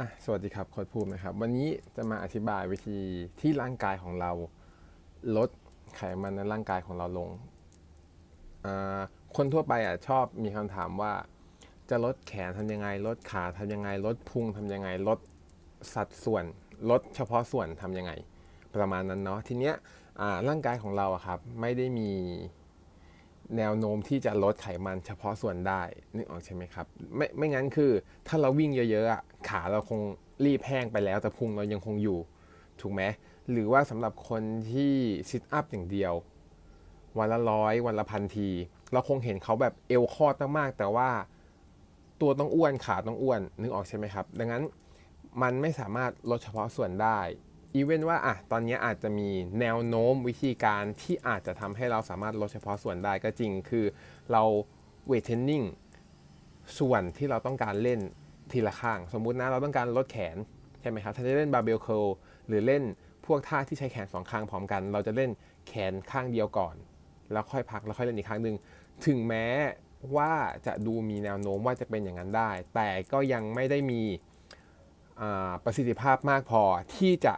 อะสวัสดีครับโค้ดภูมินะครับ วันนี้จะมาอธิบายวิธีที่ร่างกายของเราลดไขมันในร่างกายของเราลง คนทั่วไปอะชอบมีคำถามว่า จะลดแขนทำยังไง ลดขาทำยังไง ลดพุงทำยังไง ลดสัดส่วน ลดเฉพาะส่วนทำยังไง ประมาณนั้นเนาะทีเนี้ยร่างกายของเราอะครับไม่ได้มี แนวโน้มที่จะลดไขมันเฉพาะส่วนได้นึกออกใช่ไหมครับ ไม่ไม่งั้นคือ ถ้าเราวิ่งเยอะๆอะขาเราคงรีบแห้งไปแล้ว แต่พุงเรายังคงอยู่ ถูกไหมหรือว่าสำหรับคนที่ซิทอัพอย่างเดียว วันละร้อยวันละพันที เราคงเห็นเขาแบบเอวคอดมากๆแต่ว่าตัวต้องอ้วนขาต้องอ้วนนึกออกใช่ไหมครับ ดังนั้นมันไม่สามารถลดเฉพาะส่วนได้ อีเวนว่าอะตอนนี้อาจจะมีแนวโน้มวิธีการที่อาจจะทำให้เราสามารถลดเฉพาะส่วนได้ก็จริง คือเราเวทเทนนิ่งส่วนที่เราต้องการเล่นทีละข้าง สมมุตินะเราต้องการลดแขน ใช่ไหมครับ ถ้าจะเล่นบาร์เบลเคิลหรือเล่นพวกท่าที่ใช้แขนสองข้างพร้อมกัน เราจะเล่นแขนข้างเดียวก่อน แล้วค่อยพักแล้วค่อยเล่นอีกครั้งหนึ่งถึงแม้ว่าจะดูมีแนวโน้มว่าจะเป็นอย่างนั้นได้ แต่ก็ยังไม่ได้มีประสิทธิภาพมากพอที่จะ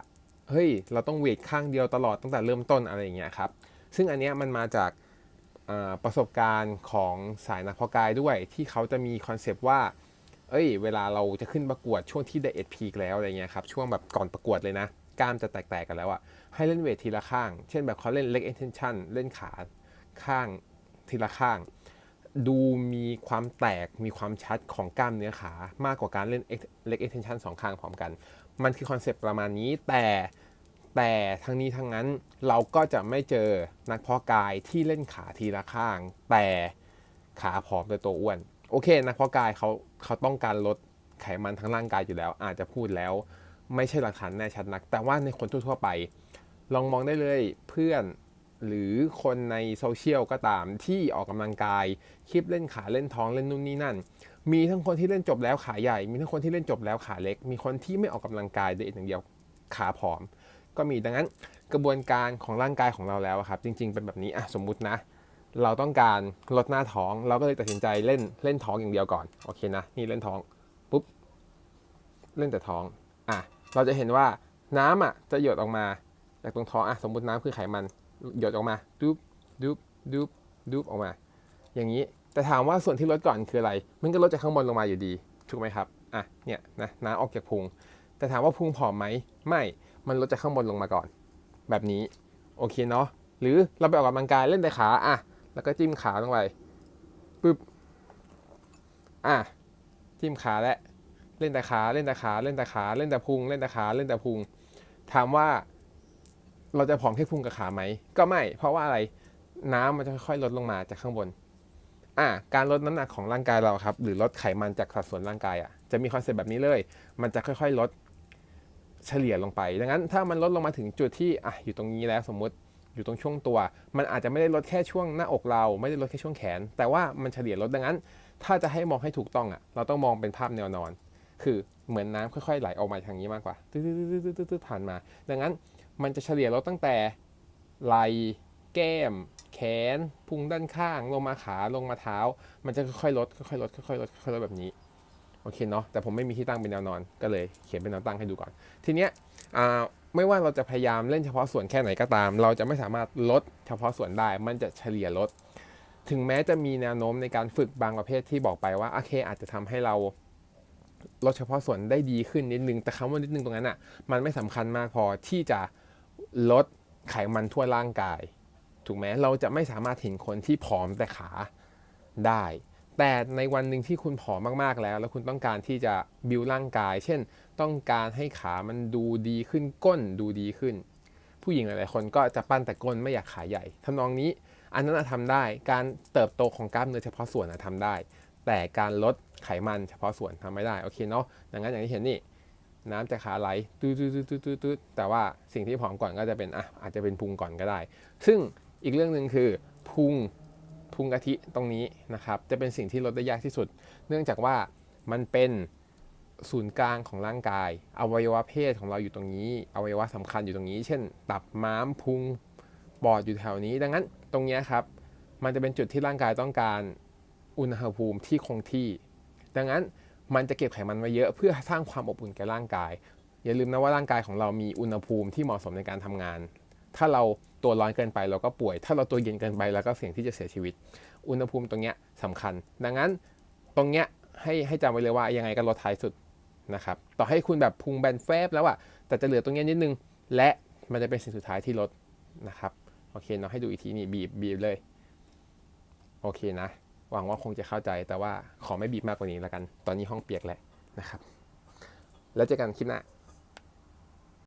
เฮ้ย เราต้องเวทข้างเดียวตลอดตั้งแต่เริ่มต้นอะไรอย่างเงี้ยครับ ซึ่งอันเนี้ยมันมาจากประสบการณ์ของสายนักพาะกายด้วย ที่เขาจะมีคอนเซปต์ว่า เอ้ย เวลาเราจะขึ้นประกวดช่วงที่ไดเอทพีคแล้วอะไรเงี้ยครับ ช่วงแบบก่อนประกวดเลยนะ กล้ามจะแตกๆกันแล้วอะให้เล่นเวททีละข้าง เช่นแบบเขาเล่นเล็ก extension เล่นขาข้างทีละข้าง ดูมีความแตกมีความชัดของกล้ามเนื้อขามากกว่าการเล่นเล็ก extension สองข้างพร้อมกัน มันคือคอนเซปต์ประมาณนี้ แต่แต่ทั้งนี้ทั้งนั้นเราก็จะไม่เจอนักเพาะกายที่เล่นขาทีละข้าง แต่ขาผอมแต่ตัวอ้วน โอเค นักเพาะกายเขาเขาต้องการลดไขมันทั้งร่างกายอยู่แล้ว อาจจะพูดแล้ว ไม่ใช่หลักฐานแน่ชัดนัก แต่ว่าในคนทั่วๆไป ลองมองได้เลยเพื่อน หรือคนในโซเชียลก็ตามที่ออกกำลังกาย คลิปเล่นขาเล่นท้องเล่นนู่นนี่นั่น มีทั้งคนที่เล่นจบแล้วขาใหญ่ มีทั้งคนที่เล่นจบแล้วขาเล็ก มีคนที่ไม่ออกกำลังกายเดอย่างเดียวขาผอม ก็มีดังนั้นกระบวนการของร่างกายของเราแล้วครับ จริง ๆ เป็นแบบนี้อะสมมุตินะ เราต้องการลดหน้าท้อง เราก็เลยตัดสินใจเล่นเล่นท้องอย่างเดียวก่อนโอเคนะนี่เล่นท้องปุ๊บเล่นแต่ท้องอะเราจะเห็นว่าน้ำอะจะหยดออกมา จากตรงท้องอะสมมติน้ำคือไขมันหยดออกมาดูบดูบดูบดูบออกมา อย่างนี้แต่ถามว่าส่วนที่ลดก่อนคืออะไร มันก็ลดจากข้างบนลงมาอยู่ดี ถูกไหมครับอะเนี่ยนะน้ำออกจากพุง แต่ถามว่าพุงผอมไหมไม่มันลดจากข้างบนลงมาก่อน แบบนี้โอเคเนาะหรือเราไปออกกำลังกายเล่นแต่ขาอะแล้วก็จิ้มขาลงไปปึ๊บอะจิ้มขาและเล่นแต่ขาเล่นแต่ขาเล่นแต่ขาเล่นแต่พุงเล่นแต่ขาเล่นแต่พุงถามว่า เราจะผอมแค่พุงกับขาไหม ก็ไม่ เพราะว่าอะไรน้ำมันจะค่อยๆลดลงมาจากข้างบน อะการลดน้ำหนักของร่างกายเราครับ หรือลดไขมันจากสัดส่วนร่างกายอะ จะมีคอนเซ็ปต์แบบนี้เลย มันจะค่อยๆลดเฉลี่ยลงไป ดังนั้นถ้ามันลดลงมาถึงจุดที่อะอยู่ตรงนี้แล้วสมมุติอยู่ตรงช่วงตัว มันอาจจะไม่ได้ลดแค่ช่วงหน้าอกเรา ไม่ได้ลดแค่ช่วงแขน แต่ว่ามันเฉลี่ยลดดังนั้น ถ้าจะให้มองให้ถูกต้องอะ เราต้องมองเป็นภาพแนวนอน คือเหมือนน้ำค่อยๆไหลออกมาทางนี้มากกว่าตืดๆๆๆๆผ่านมา ดังนั้น มันจะเฉลี่ยลดตั้งแต่ไหล่แก้ม แขน พุงด้านข้าง ลงมาขาลงมาเท้า มันจะค่อยๆลดค่อยๆลดค่อยๆลดค่อยๆลดแบบนี้โอเคเนาะแต่ผมไม่มีที่ตั้งเป็นแนวนอนก็เลยเขียนเป็นแนวตั้งให้ดูก่อน ทีเนี้ยอ่าไม่ว่าเราจะพยายามเล่นเฉพาะส่วนแค่ไหนก็ตาม เราจะไม่สามารถลดเฉพาะส่วนได้ มันจะเฉลี่ยลด ถึงแม้จะมีแนวโน้มในการฝึกบางประเภทที่บอกไปว่าโอเคอาจจะทำให้เราลดเฉพาะส่วนได้ดีขึ้นนิดนึง แต่คำว่านิดนึงตรงนั้นอะมันไม่สำคัญมากพอที่จะ ลดไขมันทั่วร่างกาย ถูกไหมเราจะไม่สามารถเห็นคนที่ผอมแต่ขาได้ แต่ในวันหนึ่งที่คุณผอมมากๆแล้ว แล้วคุณต้องการที่จะบิวร่างกาย เช่น ต้องการให้ขามันดูดีขึ้นก้นดูดีขึ้น ผู้หญิงหลายๆคนก็จะปั้นแต่ก้นไม่อยากขาใหญ่ทำนองนี้อันนั้นทำได้ การเติบโตของกล้ามเนื้อเฉพาะส่วนทำได้ แต่การลดไขมันเฉพาะส่วนทำไม่ได้ โอเคเนาะ ดังนั้นอย่างที่เห็นนี่ น้ำจากขาไหลตืดตืดตืดตืดตืดแต่ว่าสิ่งที่ผอมก่อนก็จะเป็นอะอาจจะเป็นพุงก่อนก็ได้ ซึ่งอีกเรื่องหนึ่งคือพุงพุงกะทิตรงนี้นะครับ จะเป็นสิ่งที่ลดได้ยากที่สุด เนื่องจากว่ามันเป็นศูนย์กลางของร่างกาย อวัยวะเพศของเราอยู่ตรงนี้ อวัยวะสำคัญอยู่ตรงนี้ เช่น ตับม้ามพุงปอดอยู่แถวนี้ ดังนั้นตรงนี้ครับ มันจะเป็นจุดที่ร่างกายต้องการอุณหภูมิที่คงที่ ดังนั้น มันจะเก็บไขมันไว้เยอะเพื่อสร้างความอบอุ่นแก่ร่างกาย อย่าลืมนะว่าร่างกายของเรามีอุณหภูมิที่เหมาะสมในการทำงาน ถ้าเราตัวร้อนเกินไปเราก็ป่วย ถ้าเราตัวเย็นเกินไปเราก็เสี่ยงที่จะเสียชีวิต อุณหภูมิตรงเนี้ยสำคัญ ดังนั้นตรงเนี้ยให้ให้จำไว้เลยว่ายังไงก็ลดท้ายสุดนะครับ ต่อให้คุณแบบพุงแบนแฟบแล้วอะแต่จะเหลือตรงเนี้ยนิดนึง และมันจะเป็นสิ่งสุดท้ายที่ลดนะครับ โอเคเนาะให้ดูอีกทีนี่บีบบีบเลย โอเคนะ หวังว่าคงจะเข้าใจแต่ว่าขอไม่บีบมากกว่านี้แล้วกัน ตอนนี้ห้องเปียกแล้วนะครับ แล้วเจอกันคลิปหน้า